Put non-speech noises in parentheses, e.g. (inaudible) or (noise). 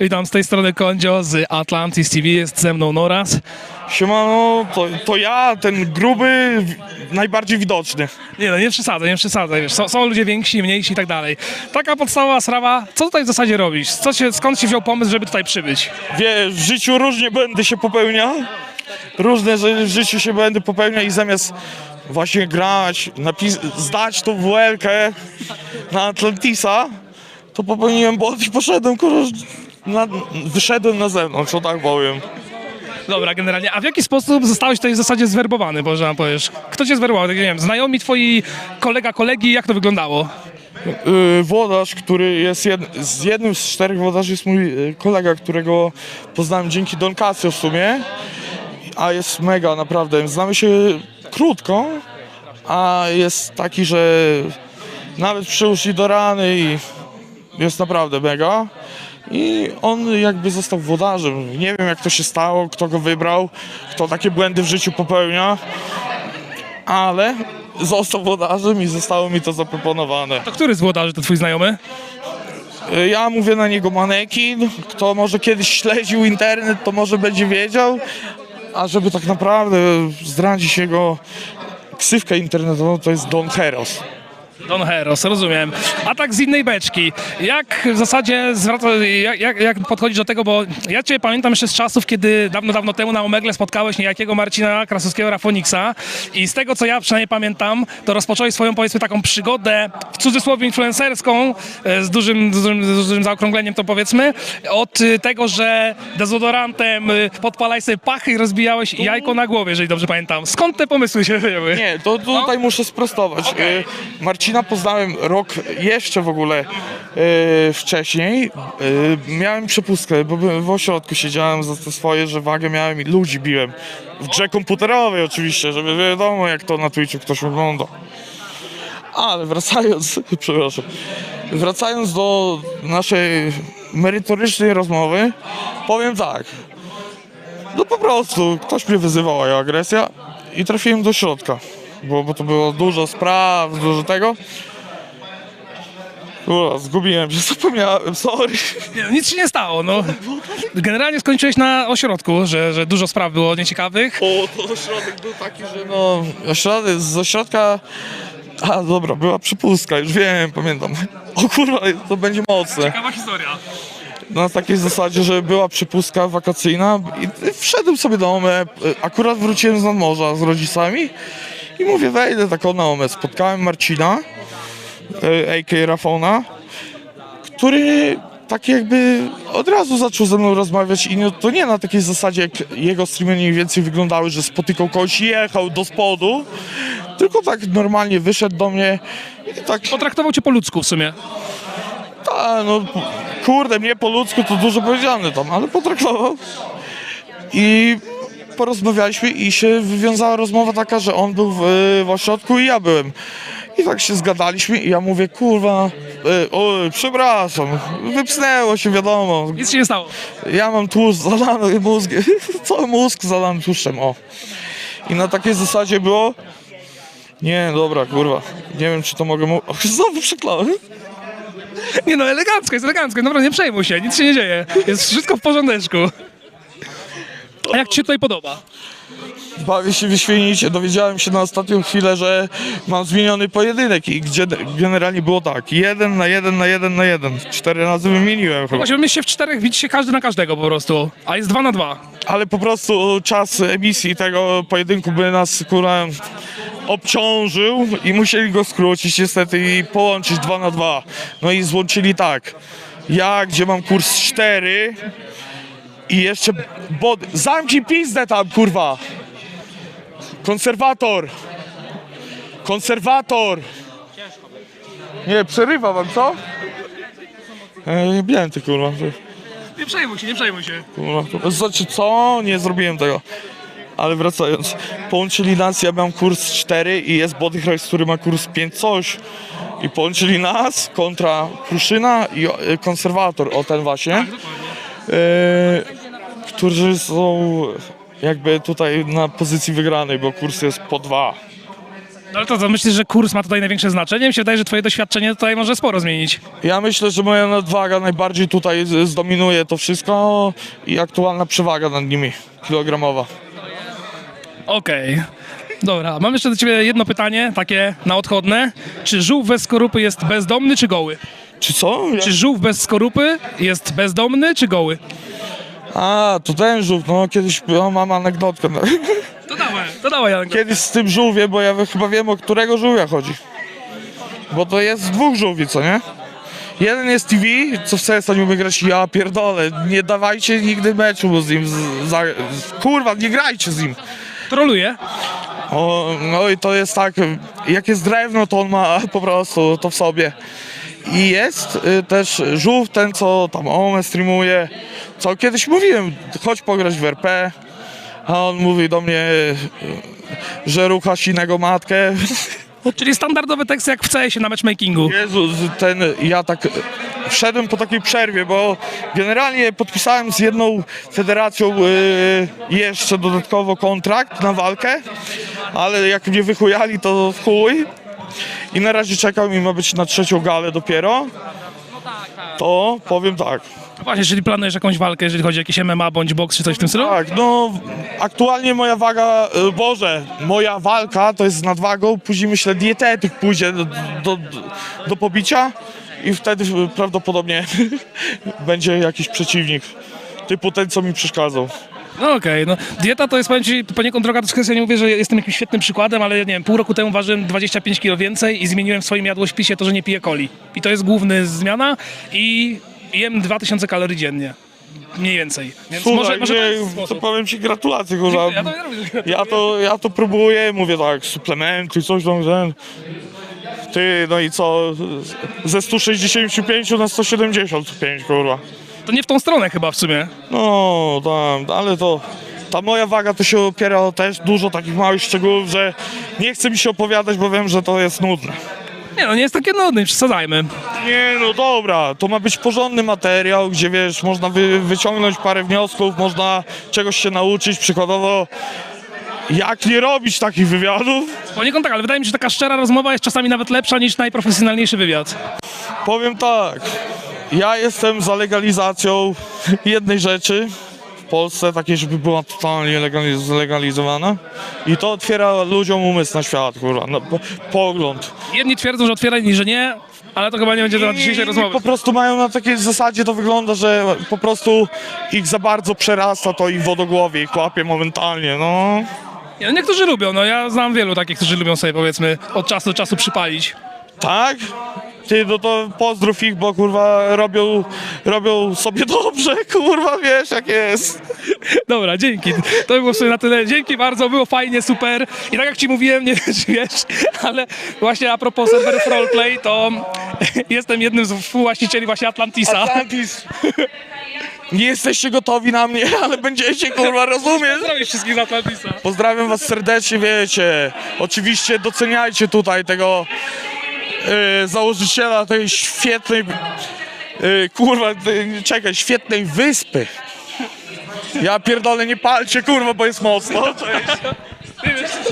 Witam z tej strony Kondzio z Atlantis TV, jest ze mną Noraz. Siemano, to, to ja, ten gruby, najbardziej widoczny. Nie no, nie przesadzaj, nie przesadzaj, wiesz, są, są ludzie więksi, mniejsi i tak dalej. Taka podstawowa sprawa, co tutaj w zasadzie robisz? Co się, skąd się wziął pomysł, żeby tutaj przybyć? Wiesz, w życiu różnie będę się popełnia, różne że w życiu się będę popełniał i zamiast właśnie grać, zdać tą WL na Atlantisa, to popełniłem błąd i poszedłem, kurwa, na, wyszedłem na zewnątrz, o tak powiem. Dobra, generalnie, a w jaki sposób zostałeś tutaj w zasadzie zwerbowany, może nam powiesz? Kto cię zwerbował? Tak, nie wiem, znajomi twoi, kolega, kolegi, jak to wyglądało? Yy, włodarz, który jest jed, z jednym z czterech włodarzy jest mój yy, kolega, którego poznałem dzięki Don Casio w sumie, a jest mega naprawdę, znamy się krótko, a jest taki, że nawet przyszli do rany i jest naprawdę mega. I on jakby został włodarzem. Nie wiem jak to się stało, kto go wybrał, kto takie błędy w życiu popełnia, ale został włodarzem i zostało mi to zaproponowane. To który z włodarzy to twój znajomy? Ja mówię na niego manekin. Kto może kiedyś śledził internet, to może będzie wiedział. A żeby tak naprawdę zdradzić jego ksywkę internetową, to jest Don Heros. Don Heros, rozumiem. A tak z innej beczki, jak w zasadzie zwraca, jak, jak, jak podchodzisz do tego, bo ja cię pamiętam jeszcze z czasów, kiedy dawno, dawno temu na Omegle spotkałeś niejakiego Marcina Krasowskiego Rafoniksa i z tego, co ja przynajmniej pamiętam, to rozpocząłeś swoją, powiedzmy, taką przygodę, w cudzysłowie influencerską, e, z dużym, z dużym, z dużym zaokrągleniem to powiedzmy, od y, tego, że dezodorantem y, podpalałeś sobie pachy i rozbijałeś jajko na głowie, jeżeli dobrze pamiętam. Skąd te pomysły się wzięły? Nie, to tutaj muszę sprostować. Okej. Y, Marcina poznałem rok jeszcze w ogóle y, wcześniej. Y, miałem przepustkę, bo byłem w ośrodku siedziałem za te swoje, że wagę miałem i ludzi biłem. W grze komputerowej oczywiście, żeby wiadomo jak to na Twitchu ktoś ogląda. Ale wracając, (laughs) przepraszam, wracając do naszej merytorycznej rozmowy, powiem tak. No po prostu ktoś mnie wyzywał, a ja agresja i trafiłem do środka, bo, bo to było dużo spraw, dużo tego. Kurwa, zgubiłem się, (laughs) zapomniałem, sorry. Nie, no, nic się nie stało, no. Generalnie skończyłeś na ośrodku, że, że dużo spraw było nieciekawych. O, to ośrodek był taki, że no, ośrodek, z ośrodka, a dobra, była przepustka, już wiem, pamiętam. (laughs) O kurwa, to będzie mocne. Ciekawa historia. na takiej zasadzie, że była przepustka wakacyjna i wszedłem sobie do OME, akurat wróciłem z nadmorza z rodzicami i mówię, wejdę tak na OME. Spotkałem Marcina, e, a.k.a. Rafona, który tak jakby od razu zaczął ze mną rozmawiać i nie, to nie na takiej zasadzie, jak jego streamy mniej więcej wyglądały, że spotykał kogoś i jechał do spodu, tylko tak normalnie wyszedł do mnie i tak Potraktował cię po ludzku w sumie. ta, no kurde, mnie po ludzku to dużo powiedziane tam, ale potraktował. I porozmawialiśmy i się wywiązała rozmowa taka, że on był w, w ośrodku i ja byłem. I tak się zgadaliśmy i ja mówię, kurwa, y, o, przepraszam, wypsnęło się, wiadomo. Nic się nie stało. Ja mam tłuszcz zalany mózg, (laughs) cały mózg zalany tłuszczem, o. I na takiej zasadzie było, nie, dobra, kurwa, nie wiem, czy to mogę mu... (laughs) Znowu przeklałem. Nie no, elegancko, jest elegancko. Dobra, nie przejmuj się, nic się nie dzieje. Jest wszystko w porządeczku. A jak ci się tutaj podoba? Bawię się wyśmienicie. Dowiedziałem się na ostatnią chwilę, że mam zmieniony pojedynek i gdzie generalnie było tak. Jeden na jeden na jeden na jeden. Cztery razy wymieniłem chyba. Właściwie mieście w czterech, widzicie się każdy na każdego po prostu. A jest dwa na dwa. Ale po prostu czas emisji tego pojedynku by nas kurwa obciążył i musieli go skrócić niestety i połączyć dwa na dwa. No i złączyli tak. Ja, gdzie mam kurs 4 i jeszcze bod... Zamknij pizdę tam, kurwa! Konserwator! Konserwator! Nie, przerywa wam, co? E, wiem ty, kurwa. Nie przejmuj się, nie przejmuj się. Kurwa, to- Znaczy co? Nie zrobiłem tego. Ale wracając, połączyli nas, ja miałem kurs 4 i jest Bodychrist, który ma kurs 5 coś. I połączyli nas kontra Kruszyna i e, konserwator, o ten właśnie. E, którzy są jakby tutaj na pozycji wygranej, bo kurs jest po dwa. No ale to, to myślisz, że kurs ma tutaj największe znaczenie? Mi się wydaje, że twoje doświadczenie tutaj może sporo zmienić. Ja myślę, że moja nadwaga najbardziej tutaj zdominuje to wszystko i aktualna przewaga nad nimi kilogramowa. Okej. Dobra, mam jeszcze do ciebie jedno pytanie, takie na odchodne. Czy żółw bez skorupy jest bezdomny czy goły? Czy co? Ja... Czy żółw bez skorupy jest bezdomny czy goły? A, to ten żółw, no kiedyś no, mam anegdotkę. No. (laughs) To dawaj, to dawaj, Janko. Kiedyś z tym żółwiem, bo ja chyba wiem o którego żółwia chodzi. Bo to jest dwóch żółwi, co nie? Jeden jest TV, co w CS nie umie grać, ja pierdolę, nie dawajcie nigdy meczu z nim, z, za, z, kurwa, nie grajcie z nim. Troluje. O, no i to jest tak, jak jest drewno, to on ma po prostu to w sobie. I jest y, też żółw, ten co tam OME streamuje, co kiedyś mówiłem, chodź pograć w RP, a on mówi do mnie, y, że ruchasz innego matkę. Czyli standardowe teksty jak w CS-ie na matchmakingu. Jezu, ten, ja tak wszedłem po takiej przerwie, bo generalnie podpisałem z jedną federacją y, jeszcze dodatkowo kontrakt na walkę, ale jak mnie wychujali, to w chuj. I na razie czekam i ma być na trzecią galę dopiero. To powiem tak. Właśnie, czyli planujesz jakąś walkę, jeżeli chodzi o jakieś MMA bądź boks czy coś w tym stylu? Tak, no aktualnie moja waga, y, Boże, moja walka to jest z nadwagą, później myślę dietetyk pójdzie do, do, do pobicia i wtedy prawdopodobnie (laughs) będzie jakiś przeciwnik, typu ten, co mi przeszkadzał. No okej, no dieta to jest powiem ci poniekąd droga do sukcesu. Ja nie mówię, że jestem jakimś świetnym przykładem, ale nie wiem, pół roku temu ważyłem 25 kg więcej i zmieniłem w swoim jadłospisie to, że nie piję coli. I to jest główna zmiana i jem 2000 kalorii dziennie. Mniej więcej. Więc Słuchaj, może, może to jest nie, to sposób. powiem ci gratulacje, kurwa. Ja to nie robię. Ja to, ja to próbuję, mówię tak, suplementy, coś tam, ten. Ty, no i co, ze 165 na 175, kurwa. To nie w tą stronę chyba w sumie. No, tam, ale to. Ta moja waga to się opiera o też dużo takich małych szczegółów, że nie chce mi się opowiadać, bo wiem, że to jest nudne. Nie no, nie jest takie nudne, przesadzajmy. Nie, no dobra, to ma być porządny materiał, gdzie wiesz, można wy, wyciągnąć parę wniosków, można czegoś się nauczyć, przykładowo. Jak nie robić takich wywiadów? Poniekąd tak, ale wydaje mi się, że taka szczera rozmowa jest czasami nawet lepsza niż najprofesjonalniejszy wywiad. Powiem tak, ja jestem za legalizacją jednej rzeczy w Polsce, takiej, żeby była totalnie legali- zlegalizowana i to otwiera ludziom umysł na świat, kurwa, no, po, pogląd. Jedni twierdzą, że otwiera, inni, że nie, ale to chyba nie będzie temat dzisiejszej I rozmowy. po prostu mają na takiej zasadzie to wygląda, że po prostu ich za bardzo przerasta to ich wodogłowie, ich łapie momentalnie, no. Nie, no niektórzy lubią, no ja znam wielu takich, którzy lubią sobie powiedzmy od czasu do czasu przypalić. Tak? Ty, no to pozdrów ich, bo kurwa robią, robią sobie dobrze, (laughs) kurwa, wiesz jak jest. Dobra, dzięki. To by było w sumie na tyle. Dzięki bardzo, było fajnie, super. I tak jak ci mówiłem, nie (laughs) wiem czy wiesz, ale właśnie a propos serwerów roleplay, to (laughs) jestem jednym z współwłaścicieli właśnie Atlantisa. Atlantis. Nie jesteście gotowi na mnie, ale będziecie, kurwa, rozumiesz? Pozdrawiam wszystkich z Atlantisa. Pozdrawiam was serdecznie, wiecie. Oczywiście doceniajcie tutaj tego e, założyciela tej świetnej, e, kurwa, tej- czekaj, świetnej wyspy. Ja pierdolę, nie palcie, kurwa, bo jest mocno. Cześć.